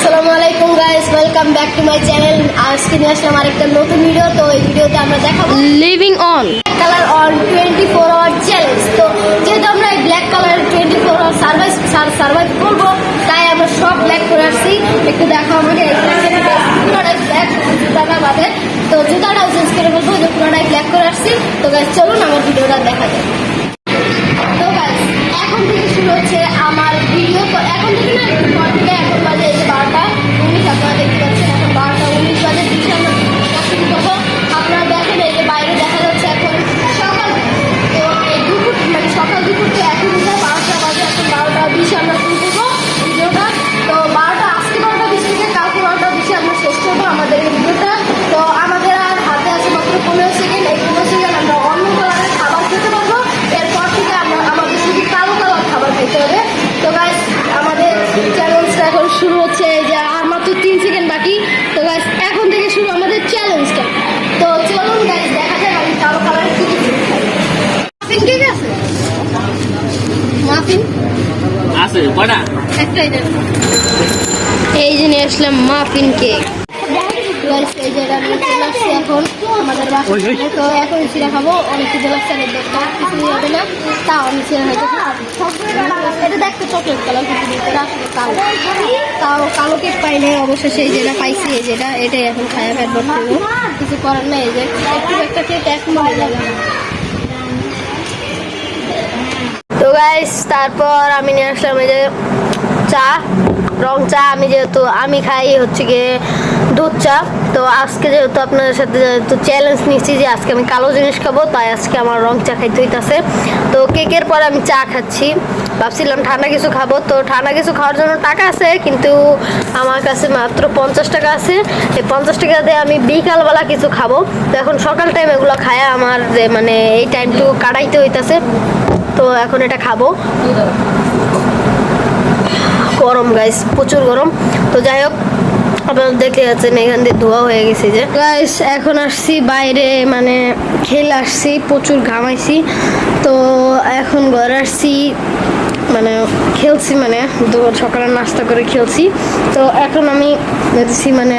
আসসালামু আলাইকুম guys welcome back to my channel আজকে নিয়ে আসলাম আরেকটা নতুন ভিডিও তো এই ভিডিওতে আমরা দেখাবো living on colour on twenty four hour challenge তো যেহেতু আমরা এই black colour twenty four hour survive survive করব তাই আমরা সব ব্ল্যাক করে আসছি। একটু দেখো আমাকে জুতাটা বাদে তো জুতাটাও চেঞ্জ করে বলব যে পুরোটাই ব্ল্যাক করে আসছি। তো গাইস চলুন আমার ভিডিওটা দেখা যায় তো guys, এখন থেকে শুরু হচ্ছে আমার ভিডিও এখন থেকে না এখন বাজে এই যে বারোটা। উনিশ আপনারা দেখতে আছে কটা এই যে নিয়ে আসলাম মাফিন কেক এখন আমাদের তো এখন চিরা খাব অনেক কিছু লাগছে কিছু হবে না। হয়তো এটা দেখতে চকলেট কালার কিন্তু কালো। তাও কালো কেক পাই নাই অবশেষে এই যেটা পাইছি এই যেটা এটাই এখন খায়া করব কিছু করার নাই এই যে। একটু একটা কেক এক মনে লাগে তো গাইস তারপর আমি নিয়ে আসলাম এই যে চা। রং চা আমি যেহেতু আমি খাই হচ্ছে গিয়ে দুধ চা। তো আজকে যেহেতু আপনাদের সাথে যেহেতু চ্যালেঞ্জ নিচ্ছি যে আজকে আমি কালো জিনিস খাব, তাই আজকে আমার রং চা খাইতে হইতাছে। তো কেকের পর আমি চা খাচ্ছি। ভাবছিলাম ঠান্ডা কিছু খাব। তো ঠান্ডা কিছু খাওয়ার জন্য টাকা আছে, কিন্তু আমার কাছে মাত্র পঞ্চাশ টাকা আছে। এই পঞ্চাশ টাকা দিয়ে আমি বিকালবেলা কিছু খাব। তো এখন সকাল টাইম এগুলো খায় আমার যে মানে এই টাইমটুকু কাটাইতে হইতাছে। তো এখন এটা খাব। গরম গাইস প্রচুর গরম। তো যাই হোক আপনারা দেখতে যাচ্ছেন, এখান দিয়ে ধোয়া হয়ে গেছে যে। গাইস এখন আসছি বাইরে মানে খেলে আসছি, প্রচুর ঘামাইছি। তো এখন ঘরে আসছি মানে খেলছি মানে সকালে নাস্তা করে খেলছি। তো এখন আমি দেখছি মানে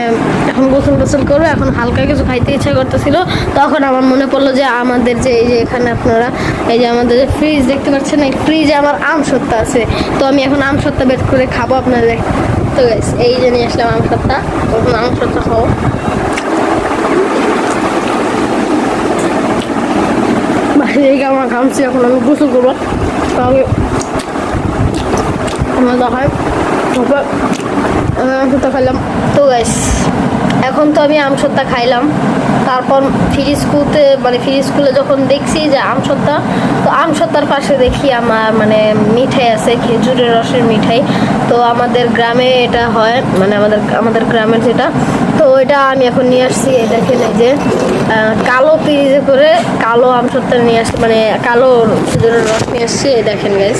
এখন গোসল গোসল করব, এখন হালকা কিছু খাইতে ইচ্ছা করতেছিল। তখন আমার মনে পড়ল যে আমাদের যে এই যে এখানে আপনারা, এই যে আমাদের যে ফ্রিজ দেখতে পাচ্ছেন, এই ফ্রিজে আমার আম সত্তা আছে। তো আমি এখন আম সত্তা বের করে খাব আপনাদের তো গাইস এই যে নিয়ে আসলাম আম সত্তা এখন আম সত্তা খাব। বাইরে এই আমার ঘামছি, এখন আমি গোসল করব। তাহলে আমার দেখায় তারপর আমি আম সত্তা খাইলাম। তো গাইস এখন তো আমি আম সত্তা খাইলাম। তারপর ফ্রি স্কুলতে মানে ফ্রি স্কুলে যখন দেখছি যে আম সত্তা, তো আম সত্তার পাশে দেখি আমার মানে মিঠাই আছে, খেজুরের রসের মিঠাই। তো আমাদের গ্রামে এটা হয় মানে আমাদের আমাদের গ্রামের যেটা, তো এটা আমি এখন নিয়ে আসছি। দেখেন এই যে কালো পিরিজে করে কালো আম সত্তা নিয়ে আসছি মানে কালো খেজুরের রস নিয়ে আসছি। এই দেখেন গাইস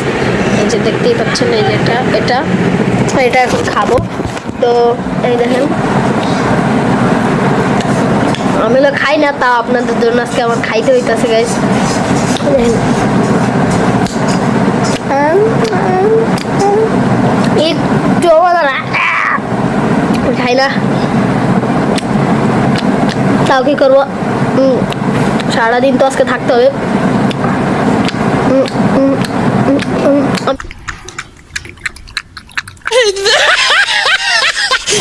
এই যে দেখতেই পাচ্ছেন, এই যে এটা এটা এটা এখন খাব। তো এই দেখেন আমি খাই না তা আপনাদের জন্য আজকে আমার খাইতে হইতাছে গাইস খাই না। তাও কি করব? সারাদিন তো আজকে থাকতে হবে।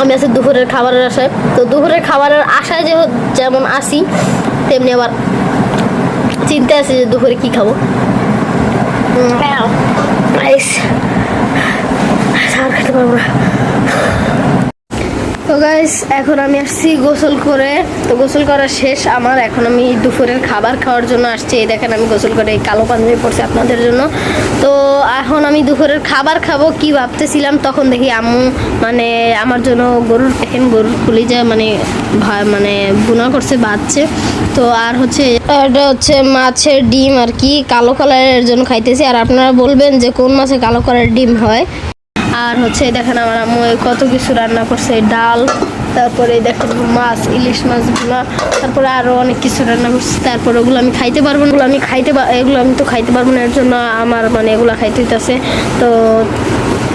আম- আছি দুপুরের খাবারের আশায়। তো দুপুরের খাবারের আশায় যে যেমন আসি তেমনি আবার চিন্তা আছে যে দুপুরে কি খাব। আর খেতে পারব না। গাইস এখন আমি আসছি গোসল করে। তো গোসল করা শেষ। আমার এখন আমি দুপুরের খাবার খাওয়ার জন্য আসছি। এই দেখেন আমি গোসল করে এই কালো পাঞ্জাবি পড়ছি আপনাদের জন্য। তো এখন আমি দুপুরের খাবার খাব। কি ভাবতেছিলাম, তখন দেখি আম্মু মানে আমার জন্য গরুর দেখেন, গরুর খুলি যায় মানে মানে বুনা করছে বাচ্চে তো আর হচ্ছে এটা হচ্ছে মাছের ডিম আর কি। কালো কালারের জন্য খাইতেছি। আর আপনারা বলবেন যে কোন মাছে কালো কালারের ডিম হয়। আর হচ্ছে দেখেন আমার আম্মু কত কিছু রান্না করছে ডাল, তারপরে দেখেন মাছ, ইলিশ মাছগুলো, তারপরে আরও অনেক কিছু রান্না করছে, তারপরে ওগুলো আমি খাইতে পারব না এগুলো আমি খাইতে এগুলো আমি তো খাইতে পারব না, এর জন্য আমার মানে এগুলো খাইতে হইতেছে। তো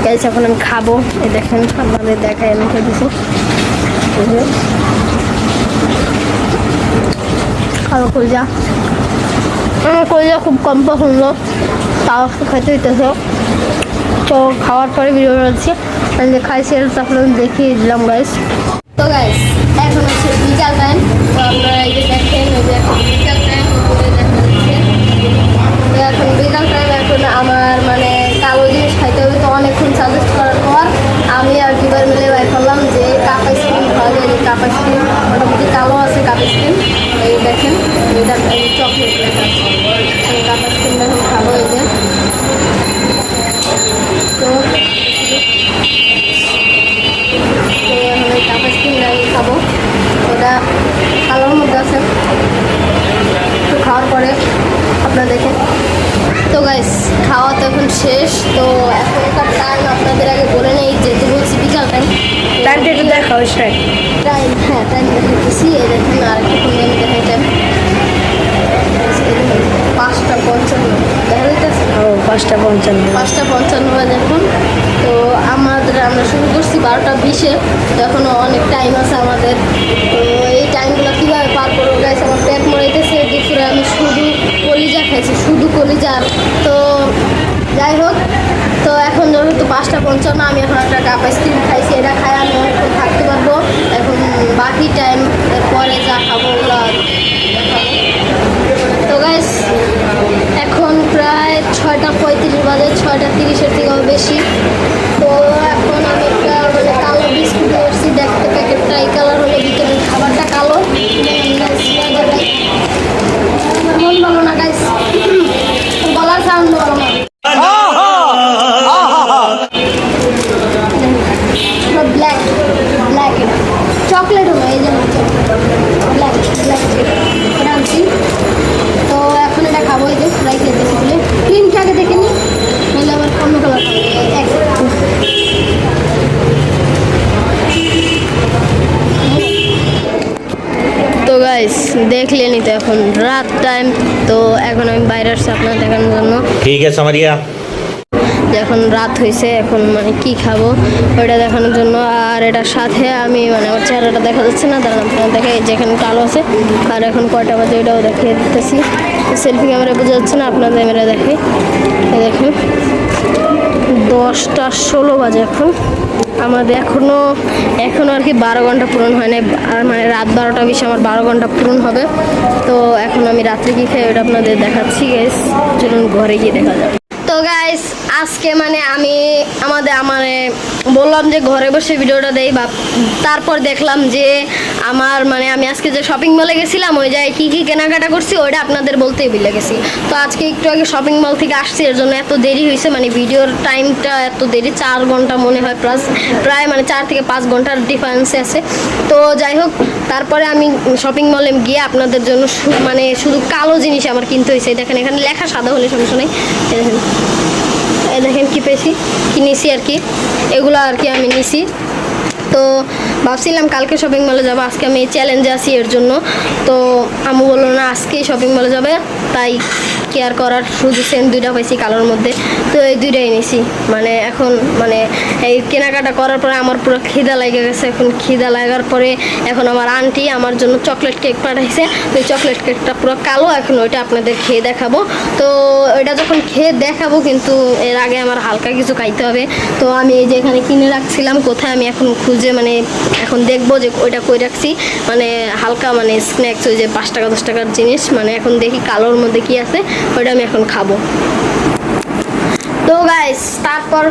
গাইস এখন আমি খাব। এই দেখেন, আপনাদের দেখাই, আমি খেতেছি খাব কলজা। আমার কলজা খুব কম পছন্দ, তাও খেতে হইতেছে। তো খাওয়ার পরে ভিডিও রয়েছে তাহলে খাইছি এটা আপনাদের দেখিয়ে দিলাম গাইস তো গাইস এখন হচ্ছে বিকাল টাইম তো আপনারা এই যে দেখেন, এই যে বিকাল টাইম তো এখন বিকাল টাইম এখন আমার মানে কালো জিনিস খাইতে হবে তো অনেকক্ষণ সাজেস্ট করার পর আমি আর দুবার মিলে বাই করলাম যে কাপ আইসক্রিম খাওয়া যায় যে কাপ আইসক্রিম মোটামুটি কালো আছে কাপ আইসক্রিম এই দেখেন এটা চকলেট লেখা আছে এই কাপ আইসক্রিম এখন খাব এই যে তো তো এখন এই কাপ আইসক্রিম লাগিয়ে খাব ওটা কালোর মধ্যে আছে তো খাওয়ার পরে আপনারা দেখেন তো গাইস খাওয়া তো এখন শেষ তো এখনকার টাইম আপনাদের আগে বলে নেই যেহেতু বলছি বিকাল টাইম টাইমটা একটু দেখাও স্টাইল টাইম হ্যাঁ টাইম দেখাইতেছি এই দেখেন আর একটু আমি দেখাই টাইম পাঁচটা পঞ্চান্ন দেখা যাইতেছে? ও পাঁচটা পঞ্চান্ন। পাঁচটা পঞ্চান্ন এখন। তো আমাদের আমরা শুরু করছি বারোটা বিশে এখনও অনেক টাইম আছে আমাদের। তো এই টাইমগুলো কীভাবে পার করব গাইছে আমার পেট মরাইতেছে আমি শুধু কলিজা খাইছি, শুধু কলিজা। তো যাই হোক, তো এখন যেহেতু পাঁচটা পঞ্চান্ন, আমি এখন একটা কাপ আইসক্রিম খাইছি, এটা খাই আমি থাকতে পারব। এখন বাকি টাইম তো গাইস দেখলেনি তো এখন রাত টাইম তো এখন আমি বাইরে আসছি আপনার দেখানোর জন্য। ঠিক আছে মারিয়া। এখন রাত হয়েছে এখন মানে কি খাব ওইটা দেখানোর জন্য। আর এটা সাথে আমি মানে আমার চেহারাটা দেখা যাচ্ছে না দাঁড়ান আপনার দেখে যেখানে কালো আছে। আর এখন কয়টা বাজে ওইটাও দেখিয়ে দিতেছি। সেলফি ক্যামেরা বোঝা যাচ্ছে না আপনার ক্যামেরা দেখে দেখেন। দশটা ষোলো বাজে এখন। আমাদের এখনও এখনও আর কি বারো ঘণ্টা পূরণ হয় নাই। আর মানে রাত বারোটা বিশে আমার বারো ঘণ্টা পূরণ হবে। তো এখন আমি রাত্রে কি খাই ওটা আপনাদের দেখাচ্ছি গাইস চলুন ঘরে গিয়ে দেখা যাবে তো গাইস আজকে মানে আমি আমাদের আমার বললাম যে ঘরে বসে ভিডিওটা দেই বা তারপর দেখলাম যে আমার মানে আমি আজকে যে শপিং মলে গেছিলাম, ওই জায়গায় কী কী কেনাকাটা করছি, ওইটা আপনাদের বলতেই ভুলে গেছি। তো আজকে একটু আগে শপিং মল থেকে আসছি, এর জন্য এত দেরি হয়েছে মানে ভিডিওর টাইমটা এত দেরি, চার ঘণ্টা মনে হয়, প্লাস প্রায় মানে চার থেকে পাঁচ ঘণ্টার ডিফারেন্স আছে। তো যাই হোক, তারপরে আমি শপিং মলে গিয়ে আপনাদের জন্য মানে শুধু কালো জিনিস আমার কিনতে হয়েছে দেখেন, এখানে লেখা সাদা হলে সমস্যা নেই। দেখেন। দেখেন কি পেয়েছি কিনেছি আর কি। এগুলো আর কি আমি নিছি। তো ভাবছিলাম কালকে শপিং মলে যাব, আজকে আমি চ্যালেঞ্জে আছি এর জন্য। তো আমু বলল, না, আজকেই শপিং মলে যাবে। তাই কেয়ার করার শুধু সেম দুইটা পাইছি কালোর মধ্যে। তো এই দুইটাই নিছি মানে এখন মানে এই কেনাকাটা করার পরে আমার পুরো খিদা লেগে গেছে। এখন খিদা লাগার পরে এখন আমার আন্টি আমার জন্য চকলেট কেক পাঠাইছে। তো এই চকলেট কেকটা পুরো কালো এখন ওইটা আপনাদের খেয়ে দেখাবো। তো ওইটা যখন খেয়ে দেখাবো কিন্তু এর আগে আমার হালকা কিছু খাইতে হবে। তো আমি এই যে এখানে কিনে রাখছিলাম, কোথায় আমি এখন খুঁজে মানে এখন দেখব যে ওইটা কই রাখছি। মানে হালকা মানে স্ন্যাক্স ওই যে পাঁচ টাকা, দশ টাকার জিনিস। মানে এখন দেখি কালোর মধ্যে কি আছে। ওইটা আমি এখন খাব। তো গাইস তারপর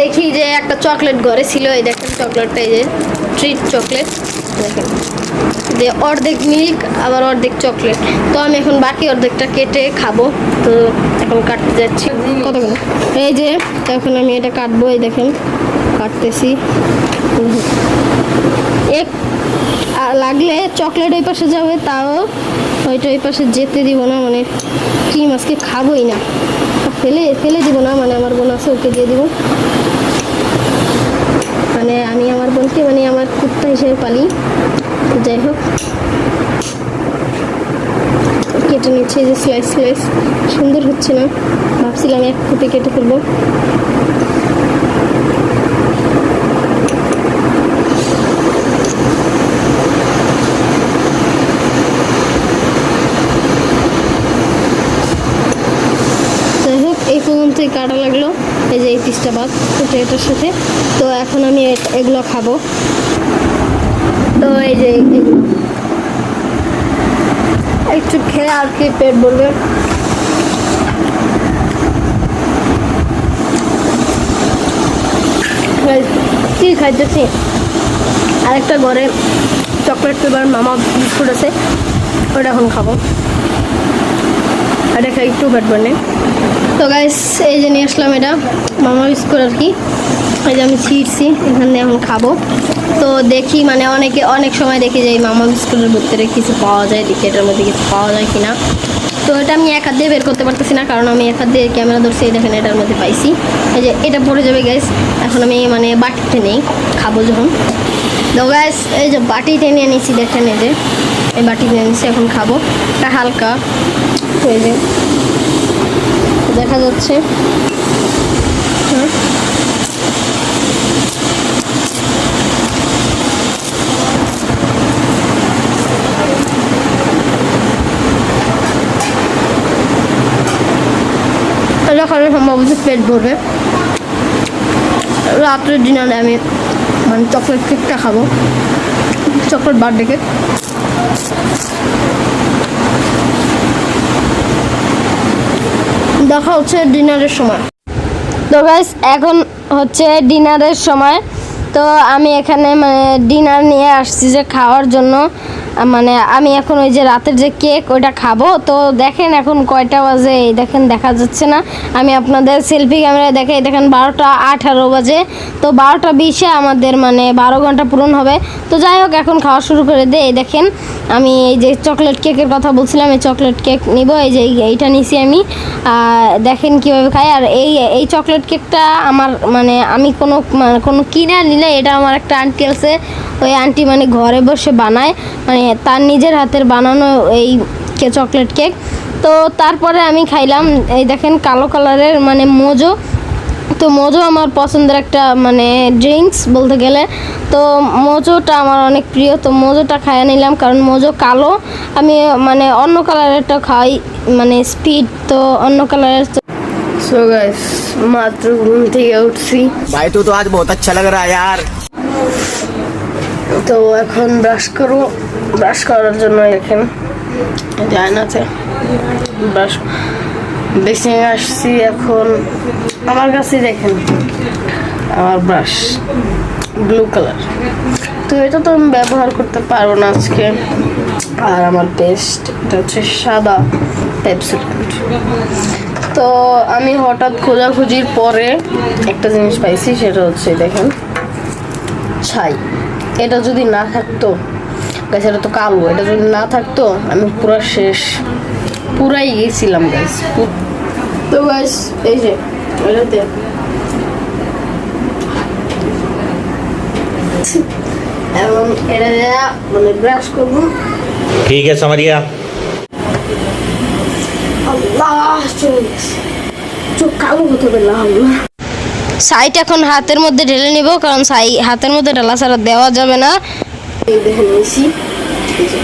দেখি যে একটা চকলেট ঘরে ছিল, এই দেখেন চকলেটটা এই যে ট্রিট চকলেট দেখেন। যে অর্ধেক মিল্ক আবার অর্ধেক চকলেট তো আমি এখন বাকি অর্ধেকটা কেটে খাব। তো এখন কাটতে যাচ্ছি। কতগুলো এই যে, এখন আমি এটা কাটবো, এই দেখেন, কাটতেছি। এক লাগলে চকলেট ওই পাশে যাবে, তাও ওইটা ওই পাশে যেতে দিব না মানে কি মাছকে খাবোই না। ফেলে ফেলে দিব না মানে আমার বোন আছে, ওকে দিয়ে দিব। মানে আমি আমার বোনকে মানে আমার কুত্তা হিসেবে পালি। যাই হোক। কেটে নিচ্ছে যে স্লাইস স্লাইস সুন্দর হচ্ছে না। ভাবছিলাম এক ফুটে কেটে ফেলব। মতোই কাটা লাগল। এই যে এই পিসটা বাদ এটা এটার সাথে। তো এখন আমি এগুলো খাব। তো এই যে একটু খেয়ে আর কি পেট Guys, কি খাইতেছি? আরেকটা ঘরে চকলেট ফ্লেভার মামা বিস্কুট আছে ওটা এখন খাব। এটা খাই একটু পেট ভরনে তো গাইস এই যে নিয়ে আসলাম এটা, মামা বিস্কুট আর কি। এই যে আমি ছিঁড়ছি, এখানে এখন খাব। তো দেখি মানে অনেকে, অনেক সময় দেখি যে এই মামা বিস্কুটের ভিতরে কিছু পাওয়া যায়, দেখি এটার মধ্যে কিছু পাওয়া যায় কিনা। তো এটা আমি এক হাত দিয়ে বের করতে পারতেছি না, কারণ আমি এক হাত দিয়ে ক্যামেরা ধরছি দেখেন এটার মধ্যে পাইছি। এই যে এটা পড়ে যাবে গাইস এখন আমি মানে বাটিতে নেই, খাব যখন। তো গাইস এই যে বাটিতে নিয়ে নিয়েছি, দেখেন এই যে, এই বাটি নিয়ে এখন খাব। এটা হালকা, এই যে। দেখা যাচ্ছে। খালে সম্ভবত পেট ভরবে। রাত্রের ডিনারে আমি মানে চকলেট কেকটা খাব। Chocolate birthday cake. দেখা হচ্ছে ডিনারের সময়। তো গাইস এখন হচ্ছে ডিনারের সময়। তো আমি এখানে মানে ডিনার নিয়ে আসছি যে খাওয়ার জন্য। মানে আমি এখন ওই যে রাতের যে কেক, ওইটা খাব। তো দেখেন এখন কয়টা বাজে, এই দেখেন দেখা যাচ্ছে না। আমি আপনাদের সেলফি ক্যামেরায় দেখে এই দেখেন বারোটা আঠারো বাজে। তো বারোটা বিশে আমাদের মানে বারো ঘণ্টা পূরণ হবে। তো যাই হোক, এখন খাওয়া শুরু করে দে এই দেখেন। আমি এই যে চকলেট কেকের কথা বলছিলাম, এই চকলেট কেক নিব, এই যে এইটা নিছি আমি। দেখেন কীভাবে খাই। আর এই এই চকলেট কেকটা আমার মানে আমি কোনো মানে কোনো কিনে নিলে এটা আমার একটা আন্টি আছে। ওই আন্টি মানে ঘরে বসে বানায়। মানে মানে তার নিজের হাতের বানানো এই চকলেট কেক তো তারপরে আমি খাইলাম এই দেখেন কালো কালারের মানে মোজো। তো মোজো আমার পছন্দের একটা মানে ড্রিঙ্কস বলতে গেলে। তো মোজোটা আমার অনেক প্রিয় তো মোজোটা খাইয়ে নিলাম কারণ মোজো কালো। আমি মানে অন্য কালারেরটা খাই মানে স্পিড তো অন্য কালারের মাত্র ঘুম থেকে উঠছি। ভাই তো আজ বহুত আচ্ছা লাগ রা তো এখন ব্রাশ করব। ব্রাশ করার জন্য এখন আছে ব্রাশ। বেসিং আসছি এখন আমার কাছে দেখেন। আমার ব্রাশ। Blue colour. তো এটা তো আমি ব্যবহার করতে পারব না আজকে। আর আমার পেস্ট এটা হচ্ছে সাদা পেপসিডেন্ট তো আমি হঠাৎ খোঁজাখুঁজির পরে একটা জিনিস পাইছি, সেটা হচ্ছে দেখেন ছাই। এটা যদি না থাকতো গাছ তো কালো। এটা যদি না থাকতো আমি পুরো শেষ। পুরাই গেছিলাম গাছ তো গাছ এই যে মানে, ঠিক আছে সাইট এখন হাতের মধ্যে ঢেলে নিব কারণ সাই হাতের মধ্যে ঢালা ছাড়া দেওয়া যাবে না। এই দেখেন নিছি এই যে,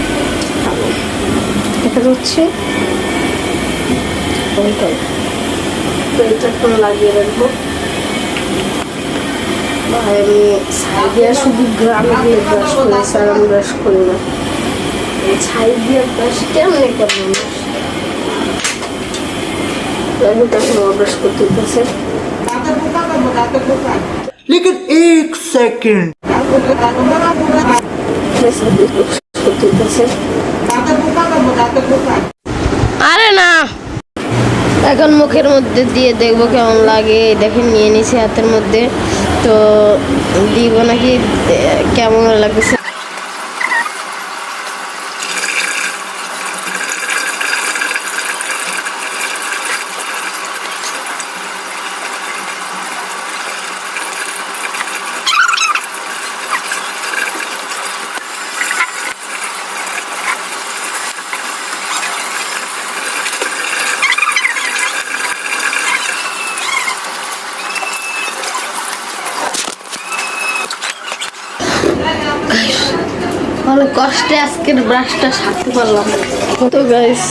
কালো। দেখা যাচ্ছে ওইটাই। তো এটা এখন লাগিয়ে রাখবো ভাই আমি ছাই দিয়ে শুধু গ্রামে গিয়ে ব্রাশ করি স্যার আমি ব্রাশ করি না এই ছাই দিয়ে ব্রাশ কেমনে করবো না এখন এখন ব্রাশ করতে হইতেছে लेकिन एक सेकंड আরে না। এখন মুখের মধ্যে দিয়ে দেখব কেমন লাগে। দেখে নিয়ে নিছি হাতের মধ্যে। তো দিব নাকি? কেমন লাগছে? অনেক কষ্টে আজকের ব্রাশটা সারতে পারলাম। তো গাইস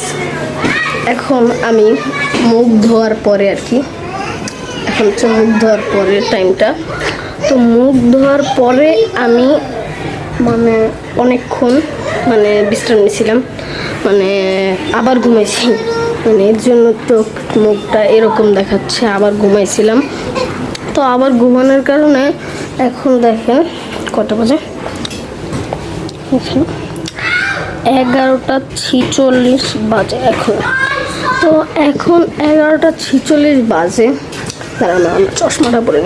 এখন আমি মুখ ধোয়ার পরে আর কি, এখন হচ্ছে মুখ ধোয়ার পরের টাইমটা তো মুখ ধোয়ার পরে আমি মানে অনেকক্ষণ মানে বিশ্রাম নিয়েছিলাম মানে আবার ঘুমাইছি। মানে এর জন্য চোখ মুখটা এরকম দেখাচ্ছে, আবার ঘুমাইছিলাম। তো আবার ঘুমানোর কারণে এখন দেখেন কটা বাজে? এগারোটা ছিচল্লিশ বাজে এখন। তো এখন এগারোটা ছিচল্লিশ বাজে। দাঁড়ান আমরা চশমাটা পরে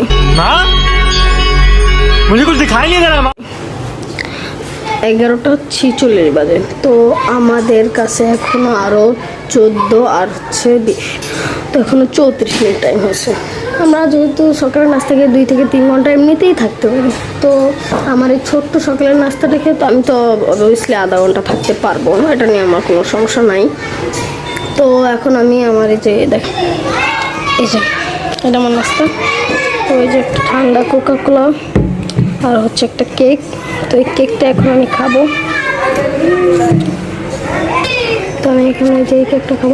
এগারোটা ছিচল্লিশ বাজে। তো আমাদের কাছে এখন আরও চোদ্দ আর হচ্ছে বিশ। তো এখনও চৌত্রিশ মিনিট টাইম হয়েছে। আমরা যেহেতু সকালের নাস্তা খেয়ে দুই থেকে তিন ঘণ্টা এমনিতেই থাকতে পারি, তো আমার এই ছোট্ট সকালের নাস্তাটা খেয়ে তো আমি তো অবভিয়াসলি আধা ঘণ্টা থাকতে পারব না, এটা নিয়ে আমার কোনো সমস্যা নাই। তো এখন আমি আমার এই যে, দেখ, এই যে, এটা আমার নাস্তা। তো এই যে একটা ঠান্ডা কোকা কোলা আর হচ্ছে একটা কেক তো এই কেকটা এখন আমি খাব। তো আমি এখানে যে কেকটা খাব।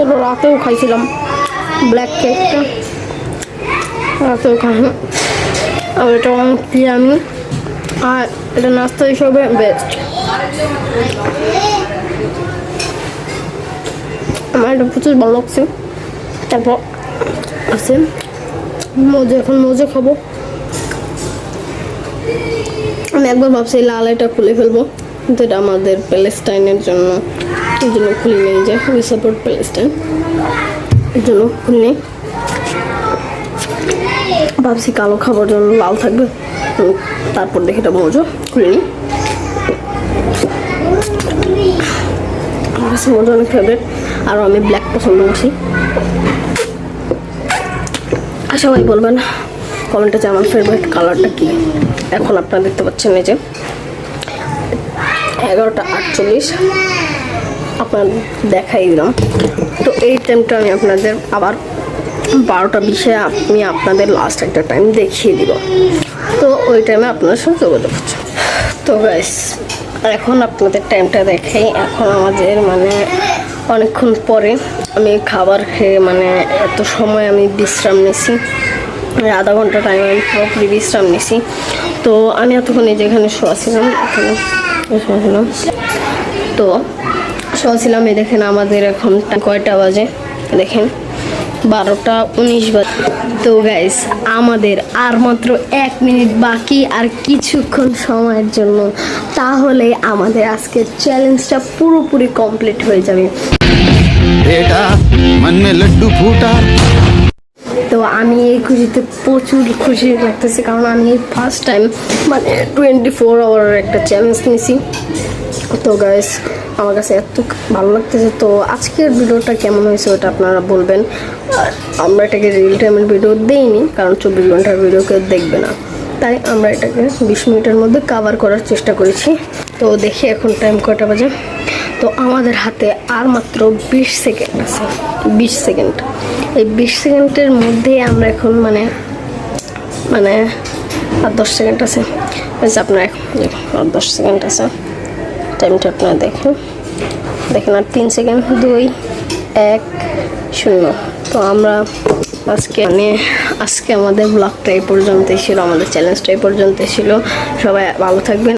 চলো রাতেও খাইছিলাম ব্ল্যাক কেকটা রাতেও খাই আর এটা অনেক আমি আর এটা নাস্তা হিসাবে বেস্ট আমার এটা প্রচুর ভালো লাগছে। তারপর আছে মজা, এখন মজা খাব। আমি একবার ভাবছি লাল এটা খুলে ফেলব। কিন্তু এটা আমাদের প্যালেস্টাইনের জন্য। এই জন্য খুলে নেই যে উই সাপোর্ট প্যালেস্টাইন এর জন্য খুলে নেই। ভাবছি কালো খাবার জন্য লাল থাকবে তারপর দেখে এটা মজা, খুলে নিই। আমার কাছে মজা অনেক ফেভারিট আর আমি ব্ল্যাক পছন্দ করছি। সবাই বলবেন কমেন্টে যে আমার ফেভারিট কালারটা কি? এখন আপনারা দেখতে পাচ্ছেন এই যে, এগারোটা আটচল্লিশ। আপনার দেখাই দিলাম। তো এই টাইমটা আমি আপনাদের আবার বারোটা বিশে আমি আপনাদের লাস্ট একটা টাইম দেখিয়ে দিব। তো ওই টাইমে আপনার সঙ্গে যোগাযোগ হচ্ছে। তো গাইস এখন আপনাদের টাইমটা দেখাই। এখন আমাদের মানে অনেকক্ষণ পরে আমি খাবার খেয়ে মানে এত সময় আমি বিশ্রাম নিছি। মানে আধা ঘণ্টা টাইম আমি পুরোপুরি বিশ্রাম নিছি। তো আমি এতক্ষণ এই যেখানে শোয়াছিলাম, এখানে শোয়াছিলাম তো শুনেছিলাম এই দেখেন আমাদের এখন কয়টা বাজে? দেখেন বারোটা উনিশ বাজে। তো গাইস আমাদের আর মাত্র এক মিনিট বাকি আর কিছুক্ষণ সময়ের জন্য। তাহলে আমাদের আজকের চ্যালেঞ্জটা পুরোপুরি কমপ্লিট হয়ে যাবে। তো আমি এই খুশিতে প্রচুর খুশি লাগতেছে কারণ আমি এই ফার্স্ট টাইম মানে টোয়েন্টি ফোর আওয়ারের একটা চ্যালেঞ্জ নিয়েছি তো গাইস আমার কাছে এত ভালো লাগতেছে। তো আজকের ভিডিওটা কেমন হয়েছে ওটা আপনারা বলবেন। আমরা এটাকে রিয়েল টাইমের ভিডিও দেইনি, কারণ চব্বিশ ঘণ্টার ভিডিও কেউ দেখবে না। তাই আমরা এটাকে বিশ মিনিটের মধ্যে কাভার করার চেষ্টা করেছি। তো দেখি এখন টাইম কয়টা বাজে। তো আমাদের হাতে আর মাত্র বিশ সেকেন্ড আছে। বিশ সেকেন্ড এই বিশ সেকেন্ডের মধ্যে আমরা এখন মানে মানে আর দশ সেকেন্ড আছে। আপনার এখন আর দশ সেকেন্ড আছে। টাইমটা আপনারা দেখেন। দেখেন আর তিন সেকেন্ড, দুই, এক, শূন্য। তো আমরা আজকে মানে আজকে আমাদের ব্লগটা এই পর্যন্তই ছিল, আমাদের চ্যালেঞ্জটা এই পর্যন্তই ছিল। সবাই ভালো থাকবেন।